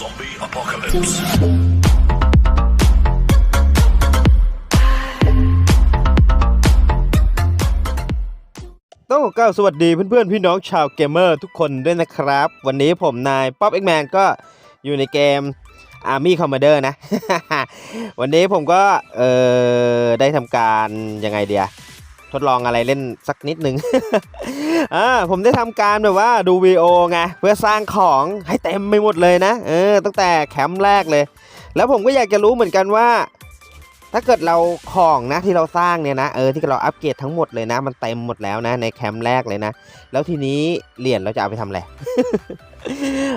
Zombie apocalypse. ต้องขอกล่าวสวัสดีเพื่อนๆ พี่น้องชาวเกมเมอร์ทุกคนด้วยนะครับ วันนี้ผมนายป๊อปเอ็กแมนก็อยู่ในเกม Army Commander นะ วันนี้ผมก็ เออได้ทำการยังไงเดีย ทดลองอะไรเล่นสักนิดนึง อ่าผมได้ทำการแบบว่าดูวีโอไงเพื่อสร้างของให้เต็มไปหมดเลยนะ เออ ตั้งแต่แคมป์แรกเลย แล้วผมก็อยากจะรู้เหมือนกันว่า ถ้าเกิดเราของนะที่เราสร้างเนี่ยนะ เออที่เราอัปเกรดทั้งหมดเลยนะ มันเต็มหมดแล้วนะ ในแคมป์แรกเลยนะ แล้วทีนี้เหรียญเราจะเอาไปทำอะไร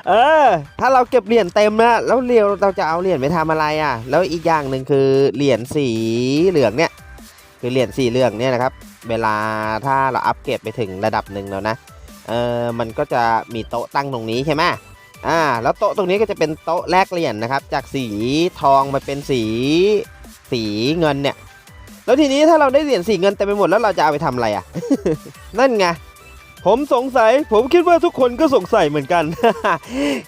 เออ ถ้าเราเก็บเหรียญเต็มนะแล้วเรียวเราจะเอาเหรียญไปทำอะไรอะ แล้วอีกอย่างหนึ่งคือเหรียญสีเหลืองเนี่ย คือเหรียญสีเหลืองเนี่ยนะครับ เวลาถ้าเราอัปเกรดไปถึงระดับหนึ่งแล้วนะ เออมันก็จะมีโต๊ะตั้งตรงนี้ใช่ไหมอ่า แล้วโต๊ะตรงนี้ก็จะเป็นโต๊ะแลกเหรียญนะครับ จากสีทองมาเป็นสีสีเงินเนี่ย แล้วทีนี้ถ้าเราได้เหรียญสีเงินเต็มไปหมดแล้วเราจะเอาไปทำอะไรอะ นั่นไง ผมสงสัย ผมคิดว่าทุกคนก็สงสัยเหมือนกัน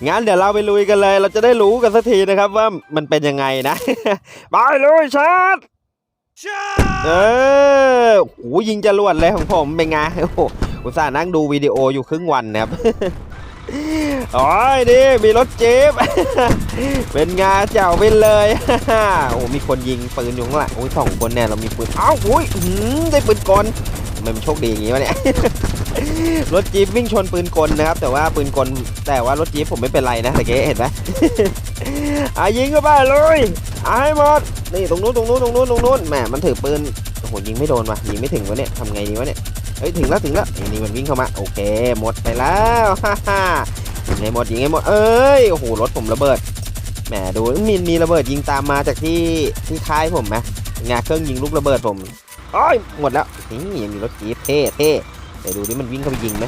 งั้นเดี๋ยวเราไปลุยกันเลย เราจะได้รู้กันสักทีนะครับว่ามันเป็นยังไงนะ ไปเลยชาร์ เออโหยิงจรวดเลยของผมเป็นไงโอ้โหอุตส่าห์นั่งดูวิดีโออยู่ครึ่งวันนะครับโอ้ยดิมีรถจี๊ปเป็นงาเจ้าไปเลยโอ้มีคนยิงปืนอยู่ข้างหลังโอ้ยสองคนเนี่ยเรามีปืนอ้าวอุ้ยได้ปืนกลมันโชคดีอย่างงี้วะเนี่ยรถจี๊ปวิ่งชนปืนกลนะครับ แต่ว่าปืนกลแต่ว่ารถจี๊ปผมไม่เป็นไรนะต่เก๊เห็นไหมอะยิงก็ไปเลย ไอ้หมดนี่ตรงนู้นตรงนู้นตรงนู้นตรงนู้นแหมมันถือปืนโอ้โหยิงไม่โดนว่ะยิงไม่ถึงวะเนี่ยทำไงดีวะเนี่ยเฮ้ยถึงแล้วถึงแล้วนี่นี่มันวิ่งเข้ามาโอเคหมดไปแล้วฮ่าฮ่ายิงให้หมดยิงให้หมดเอ้ยโอ้โหรถผมระเบิดแหมดูมีมีระเบิดยิงตามมาจากที่ที่ค่ายผมไหมงาเครื่องยิงลูกระเบิดผมโอ้ยหมดแล้วนี่ยังมีรถจี๊ปเท่เท่เดี๋ยวดูนี่มันวิ่งเข้าไปยิงไหม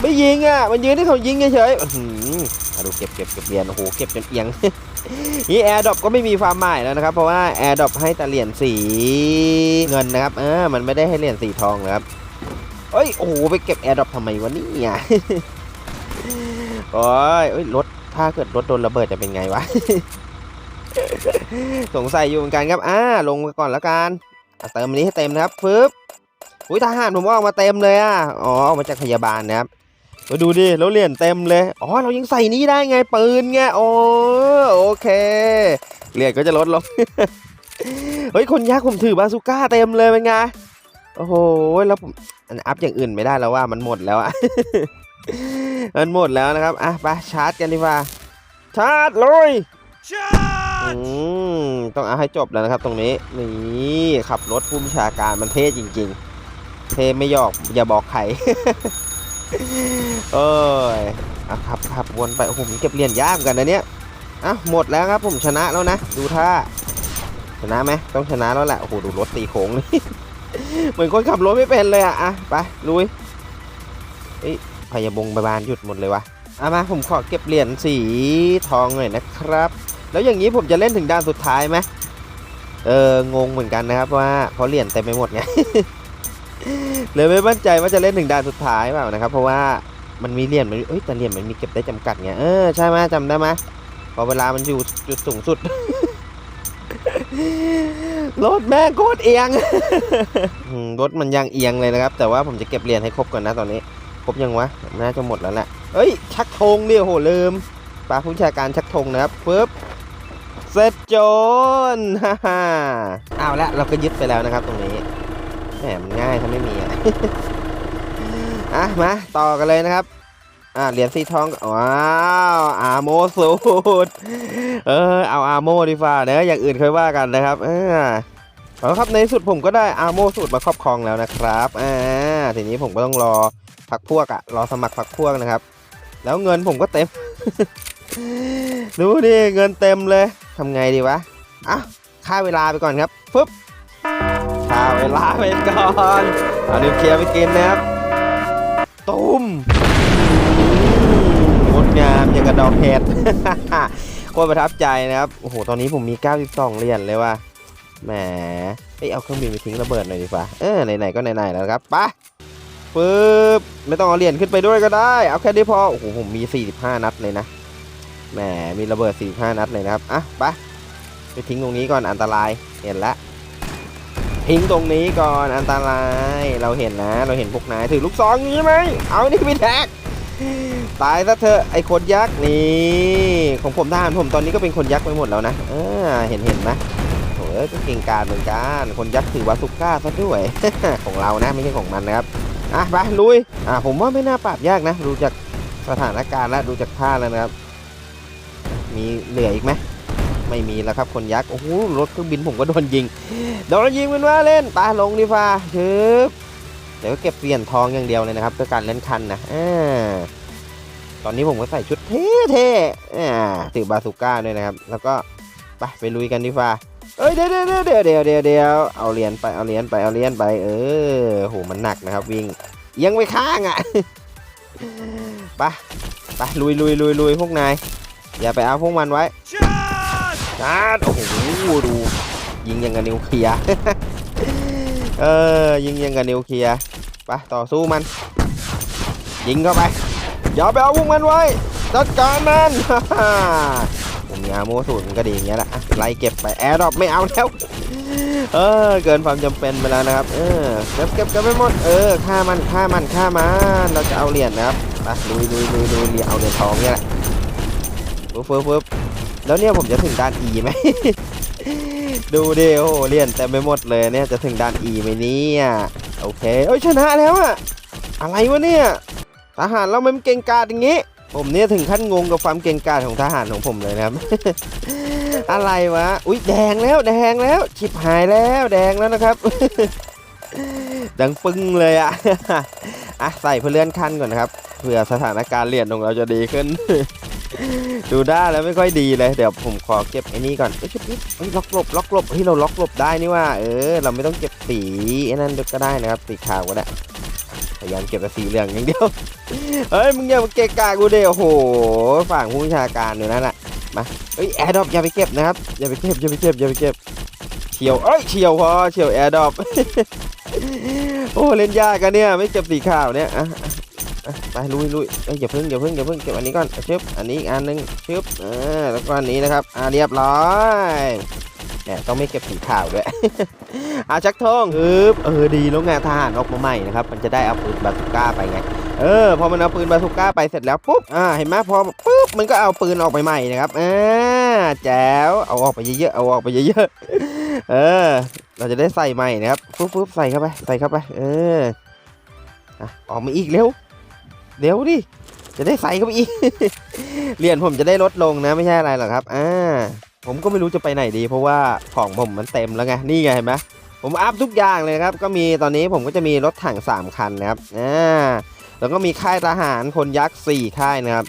ไม่ยิงอะมันยืนให้เขายิงเฉยๆอือหือดูเก็บเก็บเก็บเหรียญโอ้โหเก็บจนเอียง นี่แอร์ดรอปก็ไม่มีความหมายแล้วนะครับ เพราะว่าแอร์ดรอปให้แต่เหรียญสีเงินนะครับเออมันไม่ได้ให้เหรียญสีทองนะครับเอ้ยโอ้โหไปเก็บแอร์ดรอปทำไมวะเนี่ยโอ้ยเอ้ยรถถ้าเกิดรถโดนระเบิดจะเป็นไงวะสงสัยอยู่เหมือนกันครับอ่าลงไปก่อนแล้วกันเติมอันนี้ให้เต็มนะครับปึ๊บอุ้ยทหารผมว่าออกมาเต็มเลยอะอ๋อออกมาจากพยาบาลนะครับ มาดูดิแล้วเหรียญเต็มเลย อ๋อ เรายังใส่นี้ได้ไงปืนไงโอ้โอเค เหรียญก็จะลดลง เฮ้ย คนยากผมถือบาซูก้าเต็มเลยเป็นไง โอ้โห แล้วผมอันอัพอย่างอื่นไม่ได้แล้วว่ามันหมดแล้วอะมันหมดแล้วนะครับ อะไปชาร์จกันดีกว่า ชาร์จเลยอืมต้องเอาให้จบแล้วนะครับตรงนี้ นี่ขับรถผู้บัญชาการมันเท่จริง ๆ เท่ไม่หยอกอย่าบอกใคร เอ้ยอะขับขับวนไปโอ้โหผมเก็บเหรียญยากกันนะเนี่ยอะหมดแล้วครับผมชนะแล้วนะ ดูท่าชนะไหมต้องชนะแล้วแหละโอ้โหดูรถตีโค้งนี่เหมือนคนขับรถไม่เป็นเลยอะอะไปลุยเอ้ยพยาบงบาลหยุดหมดเลยวะอะมาผมขอเก็บเหรียญสีทองหน่อยนะครับ แล้วอย่างนี้ผมจะเล่นถึงด้านสุดท้ายไหมเอองงเหมือนกันนะครับว่าเพราะเหรียญเต็มไปหมดไง เลยไม่มั่นใจว่าจะเล่นถึงด่านสุดท้ายเปล่านะครับ เพราะว่ามันมีเหรียญมันเอ้ยแต่เหรียญมันมีเก็บได้จำกัดไงเออใช่ไหมจำได้ไหมพอเวลามันอยู่จุดสูงสุดรถแม่โคตรเอียงรถมันยังเอียงเลยนะครับ แต่ว่าผมจะเก็บเหรียญให้ครบก่อนนะตอนนี้ครบยังวะน่าจะหมดแล้วแหละเอ้ย ชักธงดิโหลืมปลาผู้ชาการชักธงนะครับปึ๊บเสร็จโจนฮ่าฮ่าเอาละเราก็ยึดไปแล้วนะครับตรงนี้ แหมมันง่ายถ้าไม่มีอะอะมาต่อกันเลยนะครับ อ่าเหรียญสีทองว้าวอาโมสูตรเออเอาอาโมดีฟ้าเนอะอย่างอื่นค่อยว่ากันนะครับเออเอาครับในสุดผมก็ได้อาโมสูตรมาครอบครองแล้วนะครับอ่าทีนี้ผมก็ต้องรอพักพวกอะรอสมัครพักพวกนะครับ แล้วเงินผมก็เต็มดูดิเงินเต็มเลยทำไงดีวะอะค่าเวลาไปก่อนครับปึ๊บ ข้าเวลาไปก่อนเอานิวเคลียร์ไปกินนะครับตุ้มงดงามอย่างกระดอกเห็ดโคตรประทับใจนะครับโอ้โหตอนนี้ผมมี 92เหรียญเลยว่ะแหมเอ้ยเอาเครื่องบินไปทิ้งระเบิดหน่อยดีกว่าเออไหนๆก็ไหนๆแล้วครับไปะปึ๊บไม่ต้องเอาเหรียญขึ้นไปด้วยก็ได้ เอาแค่นี้พอโอ้โหผมมี 45 นัดเลยนะแหมมีระเบิดสี่ห้านัดเลยนะครับอะไปไปทิ้งตรงนี้ก่อนอันตรายเห็นและ ทิ้งตรงนี้ก่อนอันตราย เราเห็นนะ เราเห็นพวกนายถือลูกซองนี้ไหมเอานี่ไปแท็กตายซะเถอะไอ้คนยักษ์นี่ของผมทหารผมตอนนี้ก็เป็นคนยักษ์ไปหมดแล้วนะเออเห็นเห็นไหมโอ้ยก็เก่งกาจเหมือนกันคนยักษ์ถือวาสุก้าซะด้วยของเรานะไม่ใช่ของมันนะครับอะไปลุยอะผมว่าไม่น่าปราบยากนะดูจากสถานการณ์แล้วดูจากท่าแล้วนะครับ มีเหลืออีกไหม ไม่มีแล้วครับคนยักษ์ โอ้โห รถเครื่องบินผมก็โดนยิง โดนยิงเป็นว่าเล่นตาลงดีฟ้าชึบเดี๋ยวก็เก็บเหรียญทองอย่างเดียวเลยนะครับเพื่อการเล่นคันนะอ่าตอนนี้ผมก็ใส่ชุดเท่ๆอ่าถือบาสุก้าด้วยนะครับ แล้วก็ไปไปลุยกันดีฟ้าเอ้ยเดี๋ยวเดี๋ยวเดี๋ยวเดี๋ยวเดี๋ยวเดี๋ยวเอาเหรียญไปเอาเหรียญไปเอาเหรียญไป เออโหมันหนักนะครับ วิ่งยังไปข้างอะไปไปลุยลุยลุยลุยพวกนายอย่าไปเอาพวกมันไว้ อาโอ้โหดูยิงยังกับนิวเคลียร์เออยิงยังกับนิวเคลียร์ไปต่อสู้มัน ยิงเข้าไปอย่าไปเอาพวกมันไว้จัดการมันผมมีอาโมสูตรมันก็ดีอย่างเงี้ยแหละไล่เก็บไปแอร์ดรอปไม่เอาแล้วเออเกินความจำเป็นไปแล้วนะครับ เออเก็บเก็บกันไปหมดเออฆ่ามันฆ่ามันฆ่ามันเราจะเอาเหรียญนะครับไปลุยลุยลุยลุยเอาเหรียญทองเนี่ยแหละฟึบฟึบฟึบ แล้วเนี่ยผมจะถึงด้าน E ไหม ดูเดิโอ้โหเลียนเต็มไปหมดเลยเนี่ยจะถึงด้าน E ไหมเนี่ยโอเคเอ้ยชนะแล้วอะอะไรวะเนี่ยทหารเรามันเก่งกาจอย่างงี้ ผมเนี่ยถึงขั้นงงกับความเก่งกาจของทหารของผมเลยนะครับ อะไรวะอุ้ยแดงแล้วแดงแล้วชิบหายแล้วแดงแล้วนะครับ ดังปึ้งเลยอะอะใส่เพื่อเลื่อนขั้นก่อนนะครับเพื่อสถานการณ์เรียนของเราจะดีขึ้น ดูได้แล้วไม่ค่อยดีเลย เดี๋ยวผมขอเก็บไอ้นี่ก่อนเอ้ยชุบนิดเฮ้ยล็อกหลบล็อกหลบเฮ้ยเราล็อกหลบได้นี่ว่าเออเราไม่ต้องเก็บสีไอ้นั่นก็ได้นะครับสีขาวก็ได้พยายามเก็บแต่สีเหลืองอย่างเดียวเฮ้ยมึงอย่ามาเกะกะกูเดียวโอ้โหฝั่งผู้บัญชาการอยู่นั่นแหละมาเฮ้ยแอร์ดรอปอย่าไปเก็บนะครับอย่าไปเก็บอย่าไปเก็บอย่าไปเก็บเฉียวเอ้ยเฉียวพอเฉียวแอร์ดรอปโอ้เล่นยากกันเนี่ยไม่เก็บสีขาวเนี่ยอะอะ ไปลุยลุยเอ้ยอย่าพิ่งอย่าพิ่งอย่าพิ่งเก็บอันนี้ก่อนชึบอันนี้อีกอันหนึงชึบเออแล้วก็อันนี้นะครับอ่าเรียบร้อยเนี่ยต้องไม่เก็บสีขาวด้วยอาชักทองอึบเออดีแล้วไงทหารออกมาใหม่นะครับมันจะได้เอาปืนบาซูก้าไปไงเออพอมันเอาปืนบาซูก้าไปเสร็จแล้วปุ๊บอ่าเห็นไหมพอปุ๊บมันก็เอาปืนออกไปใหม่นะครับอ่าแจ๋วเอาออกไปเยอะๆเอาออกไปเยอะๆเออ เราจะได้ใส่ใหม่นะครับปุ๊บปุ๊บใส่เข้าไปใส่เข้าไป เอออะออกมาอีกเร็ว เดี๋ยวดิ จะได้ใส่เข้าไปอีก เหรียญผมจะได้ลดลงนะไม่ใช่อะไรหรอกครับ อ่า ผมก็ไม่รู้จะไปไหนดี เพราะว่าของผมมันเต็มแล้วไง นี่ไงเห็นไหมผมอัพทุกอย่างเลยครับ ก็มีตอนนี้ผมก็จะมีรถถัง 3 คันนะครับ อ่า แล้วก็มีค่ายทหารคนยักษ์ 4 ค่ายนะครับ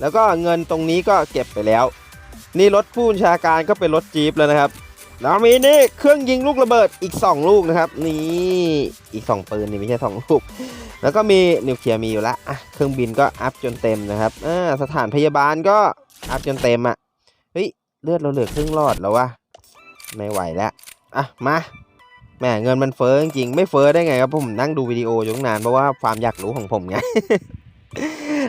แล้วก็เงินตรงนี้ก็เก็บไปแล้ว นี่รถผู้บัญชาการก็เป็นรถจี๊ปแล้วนะครับ แล้วมีนี่เครื่องยิงลูกระเบิดอีก 2 ลูกนะครับ นี่ อีก 2 ปืนนี่ไม่ใช่ 2 ลูก แล้วก็มีนิวเคลียร์มีอยู่ละอะเครื่องบินก็อัพจนเต็มนะครับอ่าสถานพยาบาลก็อัพจนเต็มอะเฮ้ยเลือดเราเหลือครึ่งหลอดแล้ววะไม่ไหวแล้วอะมาแหมเงินมันเฟ้อจริงๆไม่เฟ้อได้ไงครับผมนั่งดูวิดีโออยู่ตั้งนานเพราะว่าความอยากรู้ของผมไง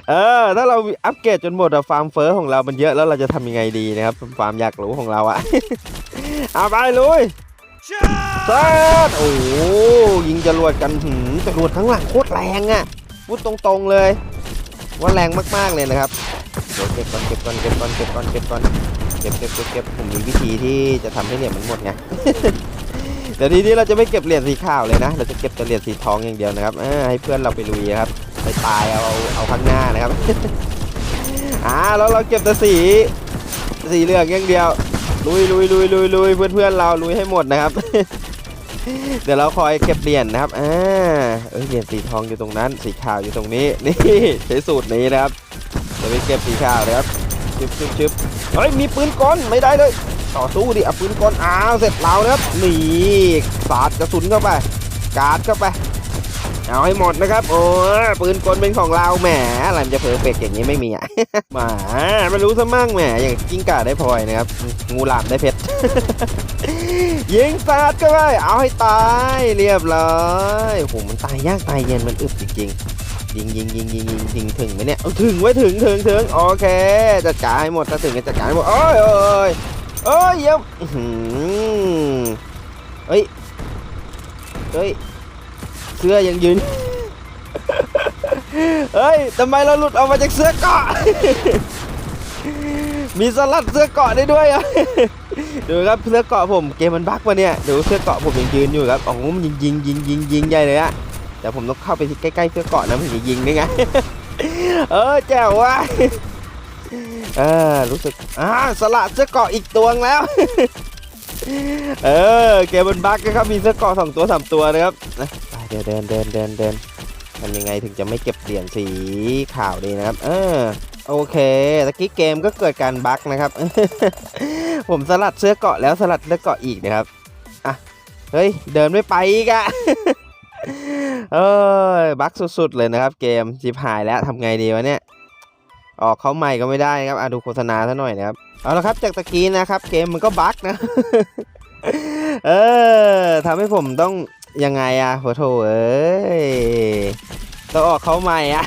เออถ้าเราอัปเกรดจนหมดอะฟาร์มเฟ้อของเรามันเยอะแล้วเราจะทำยังไงดีนะครับความอยากรู้ของเราอะเอาไปลุย ซาดโอ้ยิงจรวดกันหืมจรวดข้างหลังโคตรแรงอะ่ะพูดตรงๆเลย ว่าแรงมากๆเลยนะครับเดี๋ยวเก็บก่อนเก็บก่อนเก็บก่อนเก็บก่อนเก็บก่อนเก็บเก็บเก็บเก็บผมมีวิธีที่จะทำให้เหรียญมันหมดไงเดี๋ยวทีนี้เราจะไม่เก็บเหรียญสีขาวเลยนะ เราจะเก็บแต่เหรียญสีทองอย่างเดียวนะครับอให้เพื่อนเราไปลุยครับไปตายเอาเอาเอาข้างหน้านะครับอ่าแล้วเราเก็บแต่สีสีเหลืองอย่างเดียว ลุยลุยลุยลุยลุยเพื่อนเพื่อนเราลุยให้หมดนะครับ เดี๋ยวเราคอยเก็บเหรียญนะครับอ่าเอ้ยเหรียญสีทองอยู่ตรงนั้น สีขาวอยู่ตรงนี้ นี่ใช้สูตรนี้นะครับเดี๋ยวไปเก็บสีขาวนะครับชึบชึบชึบเฮ้ยมีปืนกลไม่ได้เลยต่อสู้ดิเอาปืนกลอ้าวเสร็จเรานะครับนี่สาดกระสุนเข้าไป กาดเข้าไป เอาให้หมดนะครับ โอ้ยปืนกลเป็นของเราแหมอะไรมันจะเพอร์เฟกอย่างนี้ไม่มีอะหมาไม่รู้ซะมั่งแหมอย่างกิ้งก่าได้พลอยนะครับ งูหลามได้เพชรยิงสาดก็ไปเอาให้ตายเรียบร้อยโหมันตายยากตายเย็นมันอึดจริงยิงยิงยิงยิงยิงยิงถึงไหมเนี่ยถึงไว้ถึงถึงถึงโอเคจัดการให้หมดถ้าถึงก็จัดการให้หมดโอ้ยโอ้ยโอ้ยเยี่ยมเฮ้ยเฮ้ย สื้อยังยืน เฮ้ยทำไมเราหลุดออกมาจากเสื้อเกาะ มีสลัดเสื้อเกาะได้ด้วยอะดูครับเสื้อเกาะผมเกมมันบั๊กวะเนี่ยดูเสื้อเกาะผมยังยืนอยู่ครับโอ้โหมันยิงยิงยิงยิงยิงใหญ่เลยอะแต่ผมต้องเข้าไปที่ใกล้ๆเสื้อเกาะนะมันจะยิงได้ไง เออแจ๋วว่ะเออรู้สึกอ่าสลัดเสื้อเกาะอีกตัวแล้ว เออเกมมันบั๊กนะครับมีเสื้อเกาะสองตัวสามตัวนะครับ เดินเดินเดินเดินเดินทำยังไงถึงจะไม่เก็บเหรียญสีขาวดีนะครับ เออโอเคตะกี้เกมก็เกิดการบั๊กนะครับ ผมสลัดเสื้อเกาะแล้วสลัดเสื้อเกาะอีกนะครับอะเฮ้ยเดินไม่ไปอีกอะเอ้ยบั๊กสุดๆเลยนะครับ เกมชิบหายแล้วทำไงดีวะเนี่ยออกเขาใหม่ก็ไม่ได้นะครับอะดูโฆษณาซะหน่อยนะครับเอาละครับจากตะกี้นะครับ เกมมันก็บั๊กนะ เออทำให้ผมต้อง ยังไงอะโหโถเอ้ยต้องออกเขาใหม่อะ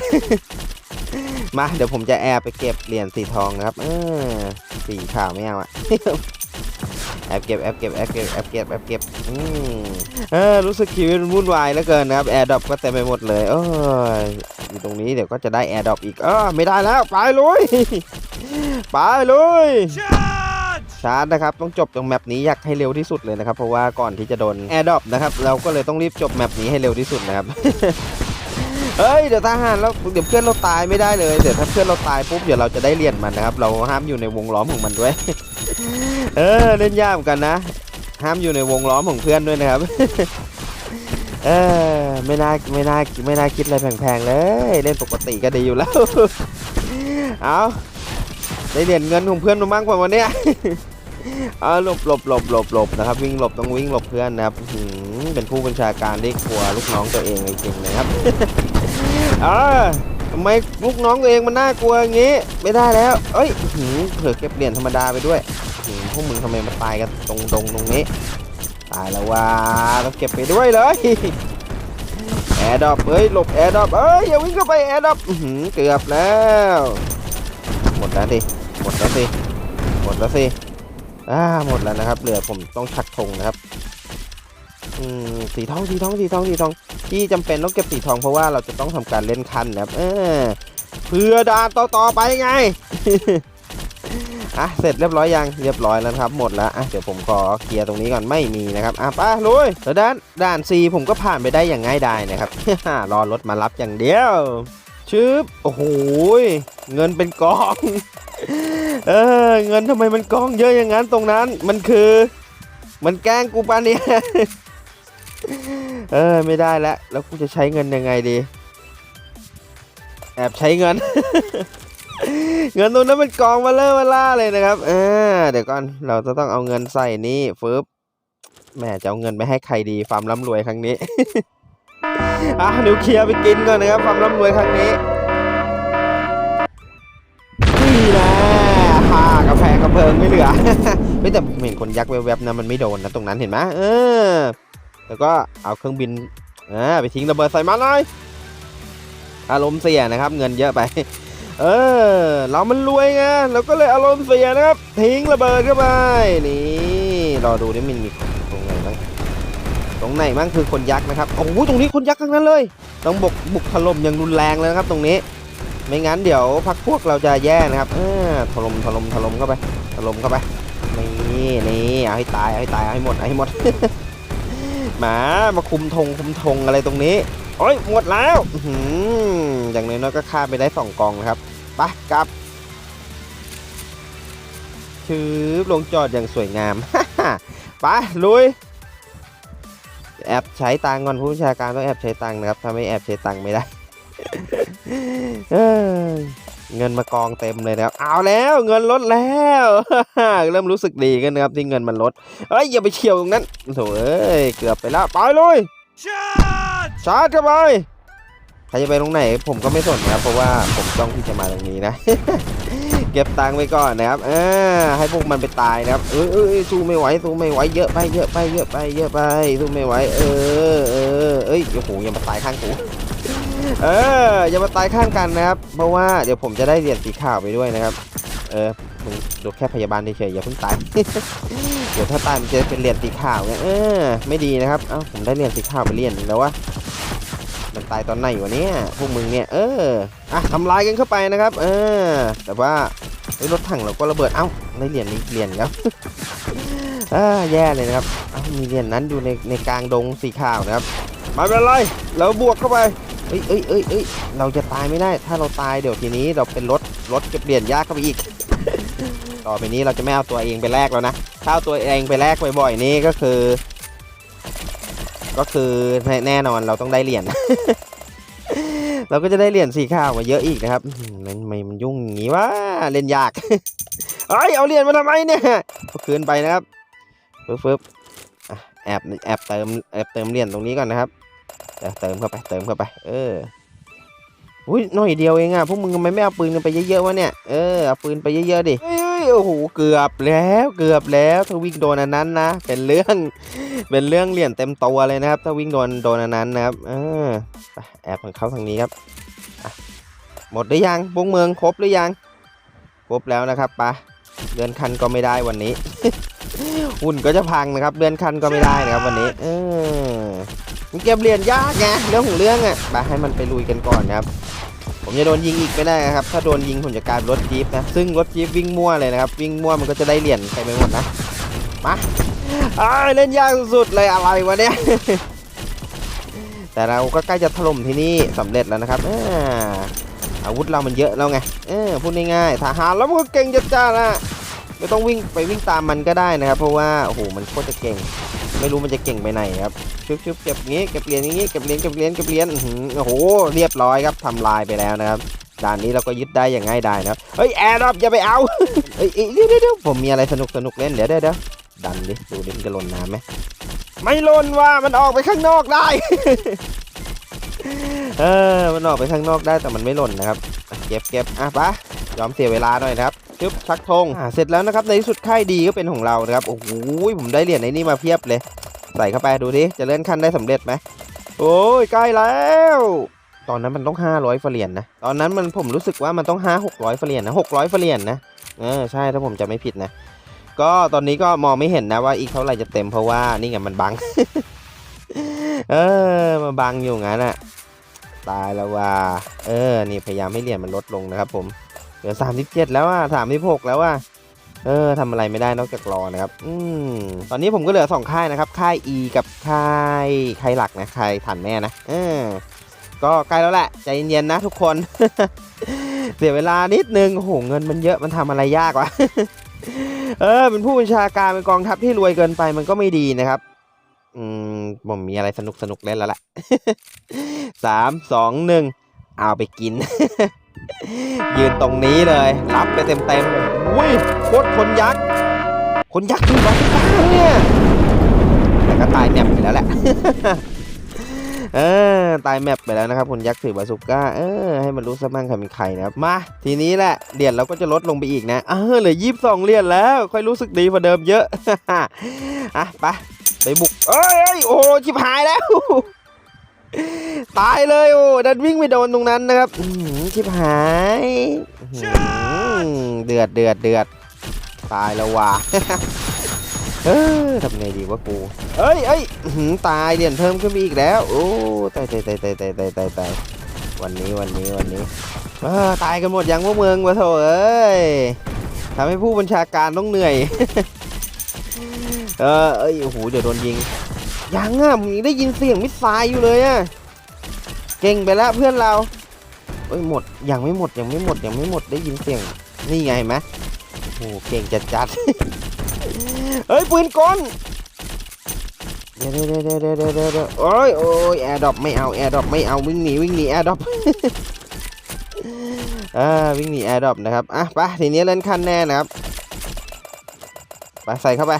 มาเดี๋ยวผมจะแอบไปเก็บเหรียญสีทองนะครับ เออสีขาวไม่เอาอะแอบเก็บแอบเก็บแอบเก็บแอบเก็บแอบเก็บอืมเออรู้สึกชีวิตมันวุ่นวายเหลือเกินนะครับแอร์ดรอปก็เต็มไปหมดเลยเอออยู่ตรงนี้เดี๋ยวก็จะได้แอร์ดรอปอีกเออไม่ได้แล้ว ไปลุย ไปลุย ชาร์จนะครับต้องจบตรงแมปนี้อยากให้เร็วที่สุดเลยนะครับเพราะว่าก่อนที่จะโดนแอร์ดรอปนะครับเราก็เลยต้องรีบจบแมปนี้ให้เร็วที่สุดนะครับเฮ้ยเดี๋ยวทหารแล้วเดี๋ยวเพื่อนเราตายไม่ได้เลยเดี๋ยวถ้าเพื่อนเราตายปุ๊บเดี๋ยวเราจะได้เรียญมันนะครับเราห้ามอยู่ในวงล้อมของมันด้วย เออเล่นยากเหมือนกันนะ ห้ามอยู่ในวงล้อมของเพื่อนด้วยนะครับเออไม่น่าไม่น่าไม่น่าคิดอะไรแพงๆเลย เล่นปกติก็ดีอยู่แล้ว เอา ได้เหรียญเงินของเพื่อนมาบ้างกว่าวันเนี้ยเอาหลบหลบหลบหลบหลบนะครับ วิ่งหลบต้องวิ่งหลบเพื่อนนะครับหือเป็นผู้บัญชาการที่กลัวลูกน้องตัวเองจริงๆนะครับอ่าทำไมลูกน้องตัวเองมันน่ากลัวอย่างงี้ ไม่ได้แล้ว เอ้ยหือเผื่อเก็บเหรียญธรรมดาไปด้วยหือพวกมึงทำไมมาตายกันตรงตรงตรงนี้ ตายแล้วว่าต้องเก็บไปด้วยเลยแอร์ดรอปเอ้ยหลบแอร์ดรอปเอ้ยอย่าวิ่งเข้าไปแอร์ดรอปหือเกือบแล้ว หมดแล้วดิหมดแล้วสิหมดแล้วสิอ่าหมดแล้วนะครับเหลือผมต้องชักธงนะครับอืมสีทองสีทองสีทองสีทองที่จำเป็นต้องเก็บสีทองเพราะว่าเราจะต้องทำการเล่นคันนะครับเออเพื่อด่านต่อไปไงอะเสร็จเรียบร้อยยังเรียบร้อยแล้วครับหมดแล้วอะเดี๋ยวผมขอเคลียร์ตรงนี้ก่อนไม่มีนะครับอะไปลุยแล้วด้านด่านซีผมก็ผ่านไปได้อย่างง่ายดายนะครับรอรถมารับอย่างเดียว ชึบโอ้โหเงินเป็นกอง เออ เงินทำไมมันกองเยอะอย่างนั้นตรงนั้น มันคือ มันแกล้งกูปะเนี่ย เออ ไม่ได้แล้ว แล้วกูจะใช้เงินยังไงดี แอบใช้เงิน เงินตรงนั้นมันกองมาเลอะมาล่าเลยนะครับ เออ เดี๋ยวก่อน เราจะต้องเอาเงินใส่นี่ฟึบแม่จะเอาเงินไปให้ใครดีฟาร์มร่ำรวยครั้งนี้ อะนิวเคลียร์ไปกินก่อนนะครับฟามร่ำรวยครั้งนี้นี่แหละค่ากาแฟกระเพิงไม่เหลือเฮ้ยแต่ผมเห็นคนยักษ์แวบๆนะมันไม่โดนนะตรงนั้นเห็นไหมเออ แล้วก็เอาเครื่องบินอ่าไปทิ้งระเบิดใส่มันเลยอารมณ์เสียนะครับ เงินเยอะไป เออ เรามันรวยไงเราก็เลยอารมณ์เสียนะครับ ทิ้งระเบิดเข้าไปนี่รอดูนี่มันมี ตรงไหนบ้งคือคนยักษ์นะครับโอ้โหตรงนี้คนยักษ์ทั้งนั้นเลย ต้องบุกบุกถล่มอย่างรุนแรงเลยนะครับ ตรงนี้ ไม่งั้นเดี๋ยวพักพวกเราจะแย่นะครับเออถล่มถล่มถล่มเข้าไปถล่มเข้าไปนี่นี่เอาให้ตายเอาให้ตายเอาให้หมดเอาให้หมดหมามาคุมธงคุมธงอะไรตรงนี้โอ้ยหมดแล้วอือย่างน้อยๆก็ฆ่าไปได้สองกองนะครับไปกลับชืบลงจอดอย่างสวยงามไปลุย แอบใช้ตังค์ก่อนผู้บัญชาการต้องแอบใช้ตังค์นะครับถ้าไม่แอบใช้ตังค์ไม่ได้เอ้ยเงินมากองเต็มเลยนะครับเอาแล้วเงินลดแล้ว เริ่มรู้สึกดีกันนะครับที่เงินมันลดเอ้ยอย่าไปเฉียวตรงนั้นโถ่เอ้ยเกือบไปแล้วไปเลย Charge! ชาร์จเข้าไปใครจะไปตรงไหน ผมก็ไม่สนนะครับเพราะว่าผมต้องที่จะมาตรงนี้นะ เก็บตังค์ไว้ก่อนนะครับอให้พวกมันไปตายนะครับเออเออเออสู้ไม่ไหวสู้ไม่ไหวเยอะไปเยอะไปเยอะไปเยอะไปสู้ไม่ไหวเออเออเอ้ยโอ้โหยังมาตายข้างกูเอออย่ามาตายข้างกันนะครับ เพราะว่าเดี๋ยวผมจะได้เหรียญสีขาวไปด้วยนะครับ เออมึงดูแค่พยาบาลเฉยๆอย่าเพิ่งตายเดี๋ยวถ้าตายมันจะเป็นเหรียญสีขาวเนี่ยเออไม่ดีนะครับเอ้าผมได้เหรียญสีขาวไปเหรียญหนึงแล้ววะ มันตายตอนไหนวะเนี่ยพวกมึงเนี่ยเอออะทำลายกันเข้าไปนะครับ เออ แต่ว่ารถถังเราก็ระเบิดเอ้าได้เหรียญนี้เหรียญครับแย่เลยนะครับเอ้ามีเหรียญนั้นอยู่ในในกลางดงสีขาวนะครับม่เป็นไรเราบวกเข้าไปเอ้ยเอ้ยเอ้ยเอ้ยเราจะตายไม่ได้ ถ้าเราตายเดี๋ยวทีนี้เราเป็นรถรถจะเปลี่ยนยากเข้าไปอีก ต่อไปนี้เราจะไม่เอาตัวเองไปแลกแล้วนะถ้าเอาตัวเองไปแลกบ่อยๆนี่ก็คือ ก็คือแน่นอนเราต้องได้เหรียญ เราก็จะได้เหรียญสีขาวมาเยอะอีกนะครับมันไมมันยุ่งอย่างนี้วะเล่นยากเอ้ยเอาเหรียญมาทำไมเนี่ยเอาคืนไปนะครับฟึบฟึบแอบแอบเติมแอบเติมเหรียญตรงนี้ก่อนนะครับเดี๋ยวเติมเข้าไปเติมเข้าไป เออ อุ้ยหน่อยเดียวเองอะพวกมึงทำไมไม่เอาปืนกันไปเยอะๆวะเนี่ยเออเอาปืนไปเยอะๆดิเฮ้ยโอ้โหเกือบแล้วเกือบแล้วถ้าวิ่งโดนอันนั้นนะเป็นเรื่องเป็นเรื่องเหรียญเต็มตัวเลยนะครับ ถ้าวิ่งโดนโดนอันนั้นนะครับเออไปแอบของเขาทางนี้ครับหมดหรือยังพวกเมืองครบหรือยัง ครบแล้วนะครับปะเดือนคันก็ไม่ได้วันนี้หุ่นก็จะพังนะครับเดือนคันก็ไม่ได้นะครับวันนี้เออ มันเก็บเหรียญยากไงเรื่องของเรื่องอะไปให้มันไปลุยกันก่อนนะครับ ผมจะโดนยิงอีกไม่ได้นะครับ ถ้าโดนยิงผมจะกลายรถจี๊ปนะ ซึ่งรถจี๊ปวิ่งมั่วเลยนะครับ วิ่งมั่วมันก็จะได้เหรียญไปไปหมดนะ มาอ้าเล่นยากสุดๆเลยอะไรวะเนี่ย แต่เราก็ใกล้จะถล่มที่นี่สำเร็จแล้วนะครับอาวุธเรามันเยอะแล้วไง เออพูดง่ายๆทหารแล้วมันก็เก่งจัดจ้านะไม่ต้องวิ่งไปวิ่งตามมันก็ได้นะครับ เพราะว่าโอ้โหมันโคตรจะเก่ง ไม่รู้มันจะเก่งไปไหนครับชุบชุบเก็บงี้เก็บเหรียญอย่างงี้เก็บเหรียญเก็บเหรียญเก็บเหรียญโอ้โหเรียบร้อยครับทำลายไปแล้วนะครับด่านนี้เราก็ยึดได้อย่างง่ายดายนะเฮ้ยแอร์รอปอย่าไปเอาเฮ้ยเดี๋ยวเดี๋ยวผมมีอะไรสนุกสนุกเล่นเดี๋ยวเดี๋ยวเดี๋ยวดันดิดูดิมันจะหล่นน้ำไหมไม่หล่นว่ามันออกไปข้างนอกได้เออมันออกไปข้างนอกได้แต่มันไม่หล่นนะครับเก็บเก็บอะปะยอมเสียเวลาหน่อยนะครับ ชึบชักธงอ่าเสร็จแล้วนะครับในที่สุดค่ายดีก็เป็นของเรานะครับโอ้โหผมได้เหรียญในนี้มาเพียบเลย ใส่เข้าไปดูดิจะเลื่อนขั้นได้สำเร็จไหมโอ้ยใกล้แล้ว ตอนนั้นมันต้อง 500ฟเหรียญนะตอนนั้นมันผมรู้สึกว่ามันต้อง 5 600ฟเหรียญนะ600ฟเหรียญนะเออใช่ถ้าผมจะไม่ผิดนะ ก็ตอนนี้ก็มองไม่เห็นนะว่าอีกเท่าไหร่จะเต็มเพราะว่านี่ไงมันบังเออมาบังอยู่งั้นอะตายแล้วว่า เออ นี่พยายามให้เหรียญมันลดลงนะครับผม เหลือ37แล้วอะ36แล้วอะเออทำอะไรไม่ได้นอกจากรอนะครับ อืมตอนนี้ผมก็เหลือสองค่ายนะครับ ค่าย E กับค่ายค่ายหลักนะค่ายฐานแม่นะเออก็ใกล้แล้วแหละใจเย็นๆนะทุกคน เสียเวลานิดนึงโอ้โหเงินมันเยอะมันทำอะไรยากวะเออเป็นผู้บัญชาการเป็นกองทัพที่รวยเกินไปมันก็ไม่ดีนะครับอืมผมมีอะไรสนุกสนุกเล่นแล้วแหละสามสองหนึ่งเอาไปกิน ยืนตรงนี้เลย รับไปเต็มเต็มๆอุ้ยโคตรคนยักษ์ คนยักษ์คือบาสุก้าเนี่ยแต่ก็ตายแมปไปแล้วแหละ เออ ตายแมปไปแล้วนะครับ คนยักษ์ถือบาสุก้า เออ ให้มันรู้ซะบ้างใครเป็นใครนะครับ มา ทีนี้แหละเหรียญเราก็จะลดลงไปอีกนะ เออ เหลือยี่สิบสองเหรียญแล้ว ค่อยรู้สึกดีกว่าเดิมเยอะ อะ ไป ไปบุก เอ้ย โอ้ชิบหายแล้ว ตายเลยโอ้ดันวิ่งไปโดนตรงนั้นนะครับชิบหายเดือดเดือดเดือดตายแล้วว่ะเออทำไงดีวะกูเอ้ยเอ้ยตายเหรียญเพิ่มขึ้นไปอีกแล้ว โอ้ตายตายตายตายตายตายตายตายวันนี้วันนี้วันนี้เออตายกันหมดยังพวกเมืองวะโถเอ้ยทำให้ผู้บัญชาการต้องเหนื่อย เออเอ้ยโอ้โหเดี๋ยวโดนยิง ยังอะมยังได้ยินเสียงมิสไซล์อยู่เลยอะเก่งไปแล้วเพื่อนเราเอ้ยหมดยังไม่หมดยังไม่หมดยังไม่หมดได้ยินเสียงนี่ไงไหมโอ้เก่งจัดจัดเฮ้ยปืนกลเดี๋ยวเดี๋ยวเดี๋ยวเดี๋ยวเดี๋ยวเดี๋ยวเดี๋ยวโอ้ยโอ้ยแอร์ดรอปไม่เอาแอร์ดรอปไม่เอาวิ่งหนีวิ่งหนีแอร์ดรอปอ่าวิ่งหนีแอร์ดรอปนะครับอะไปทีนี้เล่นขั้นแน่นะครับไปใส่เข้าไป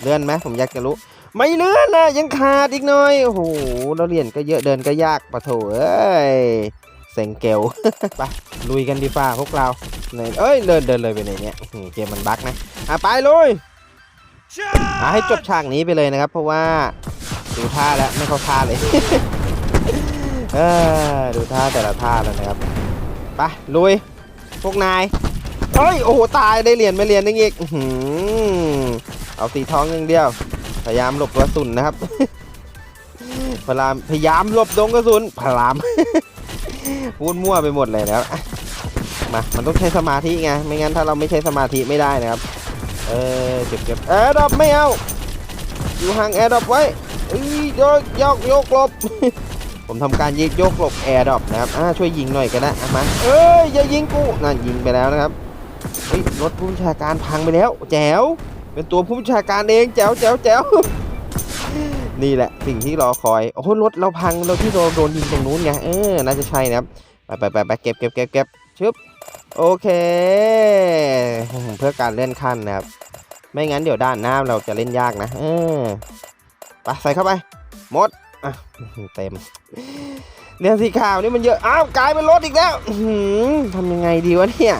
เลื่อนไหมผมอยากจะรู้ ไม่เลื่อนนะยังขาดอีกหน่อย โอ้โหเราเรียนก็เยอะเดินก็ยากปะโถเอ้ยเซ็งเกลไปลุยกันดีฟ้าพวกเราไหนเอ้ยเดินเดินเลยไปไหนเนี่ยเกมมันบั๊กนะอะไปลุยอะให้จบฉากนี้ไปเลยนะครับ เพราะว่าดูท่าแล้วไม่เข้าท่าเลยเออดูท่าแต่ละท่าแล้วนะครับไปลุยพวกนายเฮ้ยโอ้โหตายได้เหรียญไม่เหรียญนึงอีกเอาสีทองอย่างเดียว พยายามหลบกระสุนนะครับ พยายามพยายามหลบดงกระสุนพยายามพูดมั่วไปหมดเลยนะครับมา มันต้องใช้สมาธิไง ไม่งั้นถ้าเราไม่ใช้สมาธิไม่ได้นะครับ เออเก็บเก็บแอร์ดรอปไม่เอา อยู่ห่างแอร์ดรอปไว้เอ้ยโยกโยกโยกหลบ ผมทำการยิงโยกหลบแอร์ดรอปนะครับอ่าช่วยยิงหน่อยก็ได้อะมา เอ้ยอย่ายิงกูนั่นยิงไปแล้วนะครับเฮ้ยรถผู้บัญชาการพังไปแล้ว แจ๋ว เป็นตัวผู้บัญชาการเองแจ๋วแจ๋วแจ๋วนี่แหละสิ่งที่รอคอยโอ้โหรถเราพังเราที่โดนโดนยิงตรงนู้นไงเออน่าจะใช่นะครับไปไปไปไปเก็บเก็บเก็บเก็บชึบโอเค เพื่อการเล่อนขั้นนะครับ ไม่งั้นเดี๋ยวด้านหน้าเราจะเล่นยากนะเออไปใส่เข้าไปหมดอะเต็มเรียนสีขาวนี่มันเยอะอ้าวกลายเป็นรถอีกแล้วทำยังไงดีวะเนี่ย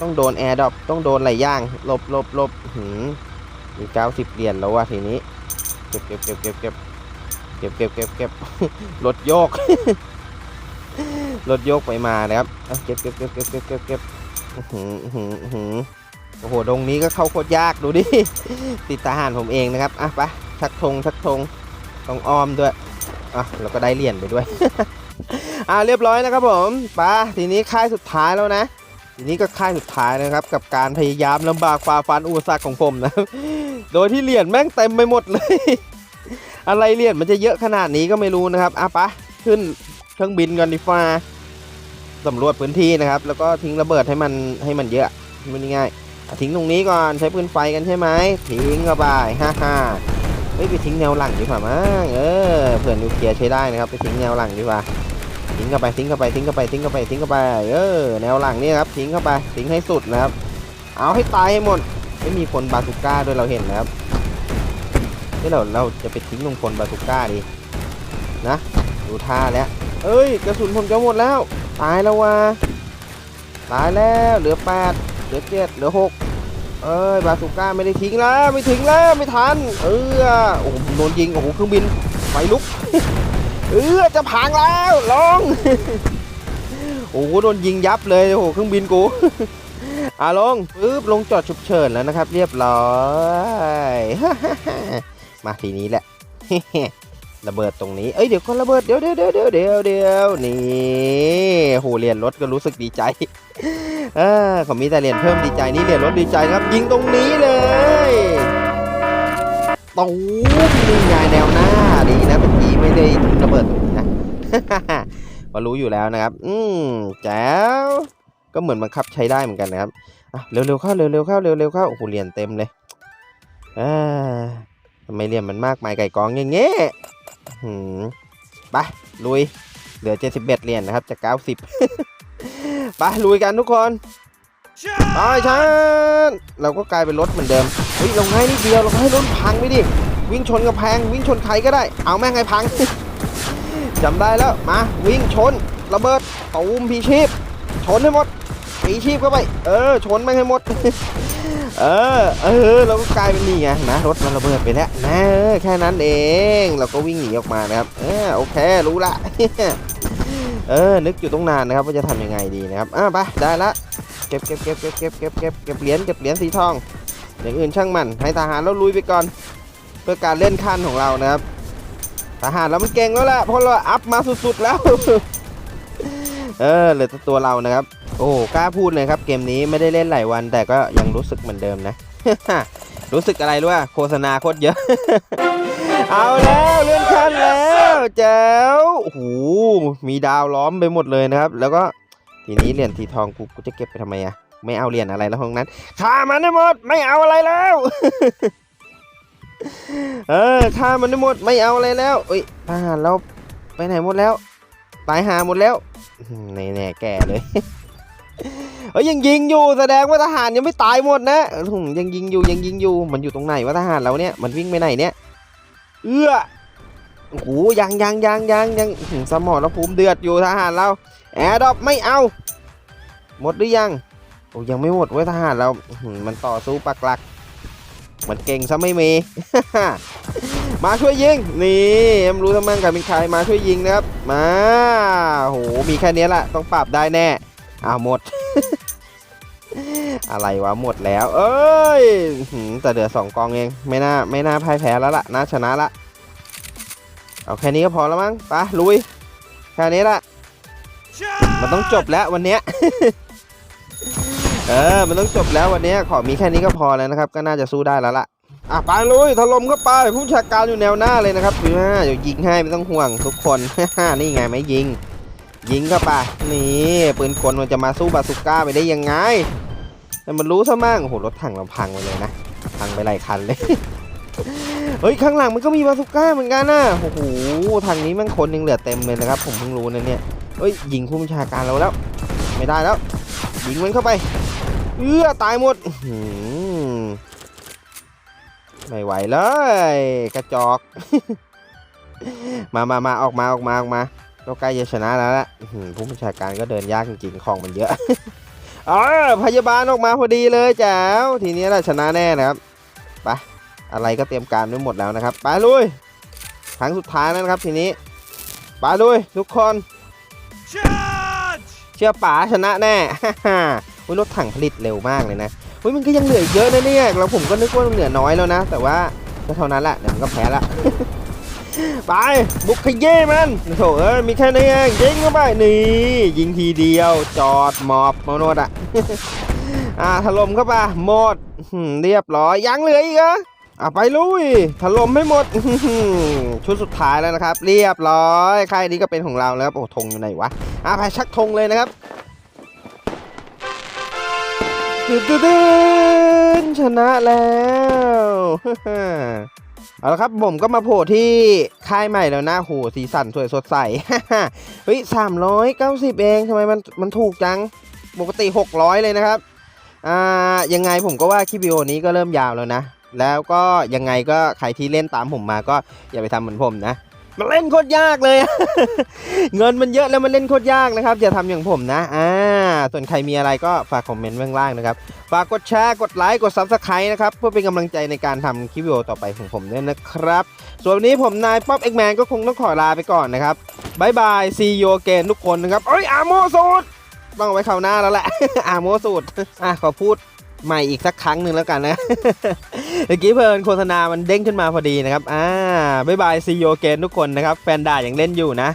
ต้องโดนแอร์ดรอปต้องโดนหลายอย่างลบลบลบอื้อหือมีเก้าสิบเหรียญแล้วว่ะทีนี้ เก็บเก็บเก็บเก็บเก็บเก็บเก็บเก็บเก็บรถโยกรถโยกไปมานะครับเก็บเก็บเก็บเก็บเก็บเก็บเก็บหืออื้อหืออื้อหือโอ้โหตรงนี้ก็เข้าโคตรยากดูดิ ติดทหารผมเองนะครับ อะไปชักธงชักธงต้องอ้อมด้วย อะแล้วก็ได้เหรียญไปด้วย อ่าเรียบร้อยนะครับผมไปทีนี้ค่ายสุดท้ายแล้วนะ ทีนี้ก็ค่ายสุดท้ายนะครับกับการพยายามลำบากฝ่าฟันอุปสรรคของผมนะโดยที่เหรียญแม่งเต็มไปหมดเลย อะไรเหรียญมันจะเยอะขนาดนี้ก็ไม่รู้นะครับอะไปขึ้นเครื่องบินกันดีฟ้าสำรวจพื้นที่นะครับ แล้วก็ทิ้งระเบิดให้มันให้มันเยอะมันง่ายทิ้งตรงนี้ก่อนใช้ปืนไฟกันใช่ไหมทิ้งเข้าไปฮ่าฮ่าเฮ้ยไปทิ้งแนวหลังดีกว่ามั้งเออเผื่อนิวเคลียร์ใช้ได้นะครับไปทิ้งแนวหลังดีกว่า ทิ้งเข้าไปทิ้งเข้าไปทิ้งเข้าไปทิ้งเข้าไปทิ้งเข้าไปเออแนวหลังนี่ครับทิ้งเข้าไปทิ้งให้สุดนะครับ เอาให้ตายให้หมดไม่มีคนบาซูก้าด้วยเราเห็นนะครับที่เราเราจะไปทิ้งลงคนบาซูก้าดีนะดูท่าแล้วเอ้ยกระสุนผมจะหมดแล้วตายแล้ววะตายแล้วเหลือแปดเหลือเจ็ดเหลือหกเอ้ยบาซูก้าไม่ได้ทิ้งแล้วไม่ถึงแล้วไม่ทันเออโอ้โหโดนยิงโอ้โหเครื่องบินไฟลุก เออจะพังแล้วลงโอ้โหโดนยิงยับเลยโอ้โหเครื่องบินกูอะลงปึ๊บลงจอดฉุกเฉินแล้วนะครับ เรียบร้อยมาทีนี้แหละระเบิดตรงนี้ เอ้ยเดี๋ยวก็ระเบิดเดี๋ยวเดี๋ยวเดี๋ยวเดี๋ยวเดี๋ยวเดี๋ยวนี่โหเรียนรถก็รู้สึกดีใจเออเขามีแต่เรียนเพิ่มดีใจนี่เรียนรถดีใจครับ ยิงตรงนี้เลยตูมนี่ไงแนวหน้าดีนะเมื่อกี้ ไม่ได้ทิ้งระเบิดตรงนี้นะก็รู้อยู่แล้วนะครับ อืมแจ๋วก็เหมือนบังคับใช้ได้เหมือนกันนะครับอะเร็วๆเข้าเร็วๆเข้าเร็วๆเข้าโอ้โหเหรียญเต็มเลยอ่าทำไมเหรียญมันมากมายไก่กองอย่างเงี้ยหืมไปลุยเหลือ 71เหรียญนะครับจาก 90ไปลุยกันทุกคนไปชันเราก็กลายเป็นรถเหมือนเดิมเฮ้ยเราง่ายนิดเดียวเราให้รถพังไปดิ วิ่งชนกระแพง วิ่งชนใครก็ได้ เอาแม่งให้พัง จำได้แล้ว มา วิ่งชน ระเบิดตูมพีชีพ ชนให้หมดพีชีพเข้าไป เออ ชนแม่งให้หมด เออ เออ เราก็กลายเป็นนี่ไงนะ รถมันระเบิดไปแล้วนะแค่นั้นเอง เราก็วิ่งหนีออกมานะครับ เออ โอเค รู้ละ เออ นึกอยู่ต้องนานนะครับว่าจะทำยังไงดีนะครับ อะไป ได้ละ เก็บเก็บเก็บเก็บเก็บเก็บเก็บเก็บเหรียญ เก็บเหรียญสีทอง อย่างอื่นช่างมัน ให้ทหารเราลุยไปก่อน เพื่อการเล่นขั้นของเรานะครับทหารเรามันเก่งแล้วแหละเพราะเราอัพมาสุดๆแล้ว เออเหลือแต่ตัวเรานะครับ โอ้กล้าพูดเลยครับ เกมนี้ไม่ได้เล่นหลายวัน แต่ก็ยังรู้สึกเหมือนเดิมนะ รู้สึกอะไรรู้ว่าโฆษณาโคตรเยอะ เอาแล้วเลื่อนขั้นแล้วแจ๋วโอ้โหมีดาวล้อมไปหมดเลยนะครับ แล้วก็ทีนี้เหรียญสีทองกูกูจะเก็บไปทำไมอะไม่เอาเหรียญอะไรแล้วทั้งนั้นฆ่ามันได้หมดไม่เอาอะไรแล้ว เออฆ่ามันได้หมดไม่เอาอะไรแล้วเอ้ยทหารเราไปไหนหมดแล้ว ตายหาหมดแล้วแน่แน่แก่เลยเอ้ยยังยิงอยู่แสดงว่าทหารยังไม่ตายหมดนะยังยิงอยู่ยังยิงอยู่มันอยู่ตรงไหนวะทหารเราเนี่ยมันวิ่งไปไหนเนี่ย เอื้อโอ้โหยังยังยังยังยังสมองเราภูมิเดือดอยู่ทหารเราแอร์ดรอปไม่เอา หมดหรือยังโอ้ยังไม่หมดเว้ยทหารเรา มันต่อสู้ปักหลัก มันเก่งซะไม่มี มาช่วยยิง นี่ไม่รู้ทำไมกันเป็นใครมาช่วยยิงนะครับ มาโหมีแค่นี้แหละต้องปรับได้แน่อ้าวหมด อะไรวะหมดแล้ว เอ้ยแต่เดือสองกองเองไม่น่าไม่น่าพ่ายแพ้แล้วล่ะน่าชนะละเอาแค่นี้ก็พอแล้วมั้งไปลุยแค่นี้ละมันต้องจบแล้ววันเนี้ย เออ มันต้องจบแล้ววันนี้ขอมีแค่นี้ก็พอแล้วนะครับ ก็น่าจะสู้ได้แล้วล่ะ อะไปลุยถล่มเข้าไป ผู้ชาการอยู่แนวหน้าเลยนะครับอ่าเดี๋ยวยิงให้ไม่ต้องห่วงทุกคนนี่ไงไม่ยิง ยิงเข้าไป นี่ปืนกลมันจะมาสู้บาสุก้าไปได้ยังไง แต่มันรู้ซะมั่งโอ้โหรถถังเราพังไปเลยนะ พังไปหลายคันเลย เฮ้ยข้างหลังมันก็มีบาสุก้าเหมือนกันนะโอ้โหทางนี้มันคนยังเหลือเต็มเลยนะครับ ผมเพิ่งรู้นะเนี่ยเอ้ยยิงผู้บัญชาการเราแล้ว ไม่ได้แล้ว ยิงมันเข้าไป เอื้อตายหมดไม่ไหวเลย กระจอก มามามาออกมาออกมาออกมาเราใกล้จะชนะแล้วละผู้บัญชาการก็เดินยากจริงๆของมันเยอะอ๋อพยาบาลออกมาพอดีเลยแจ๋วทีนี้เราชนะแน่นะครับไปอะไรก็เตรียมการไว้หมดแล้วนะครับไปลุยครั้งสุดท้ายนะครับทีนี้ไปลุยทุกคน เชื่อป๋าชนะแน่อุ้ยรถถังผลิตเร็วมากเลยนะอุ้ยมันก็ยังเหลืออีกเยอะนะเนี่ยเราผมก็นึกว่ามันเหลือน้อยแล้วนะ แต่ว่าก็เท่านั้นแหละเดี๋ยวมันก็แพ้ละไปบุกขยี้มันโถเอ้ยมีแค่นี้เองยิงเข้าไปนี่ยิงทีเดียว จอดหมอบมโนดอะอ่าถล่มเข้าไปหมดเรียบร้อยยังเหลืออีกเหรอ อะไปลุยถล่มให้หมด ชุดสุดท้ายแล้วนะครับ เรียบร้อยค่ายนี้ก็เป็นของเราแล้วครับโอ้ธงอยู่ไหนวะอะไปชักธงเลยนะครับตึ๊ดตึ๊ดตึ๊ดชนะแล้วเอาละครับผมก็มาโผล่ที่ค่ายใหม่แล้วนะโหสีสันสวยสดใสเฮ้ยสามร้อยเก้าสิบเองทำไมมันมันถูกจังปกติหกร้อยเลยนะครับอ่ายังไงผมก็ว่าคลิปวิดีโอนี้ก็เริ่มยาวแล้วนะ แล้วก็ยังไงก็ใครที่เล่นตามผมมาก็อย่าไปทำเหมือนผมนะ มันเล่นโคตรยากเลย เงินมันเยอะแล้วมันเล่นโคตรยากนะครับอย่าทำอย่างผมนะอ่าส่วนใครมีอะไรก็ฝากคอมเมนต์ไว้ข้างล่างนะครับ ฝากกดแชร์ กดไลค์ กด Subscribe นะครับ เพื่อเป็นกำลังใจในการทำคลิปวิดีโอต่อไปของผมด้วยนะครับ ส่วนวันนี้ผมนายป๊อปเอ็กแมนก็คงต้องขอลาไปก่อนนะครับบายบายซีโยเกนทุกคนนะครับเอ้ยอาโมสูตรต้องเอาไว้คราวหน้าแล้วแหละ อาโมสูตรอะขอพูด ใหม่อีกสักครั้งหนึ่งแล้วกันนะ เมื่อกี้เพลินโฆษณามันเด้งขึ้นมาพอดีนะครับ อ่าบายบายซีโยเกนทุกคนนะครับ แฟนด่าอย่างเล่นอยู่นะ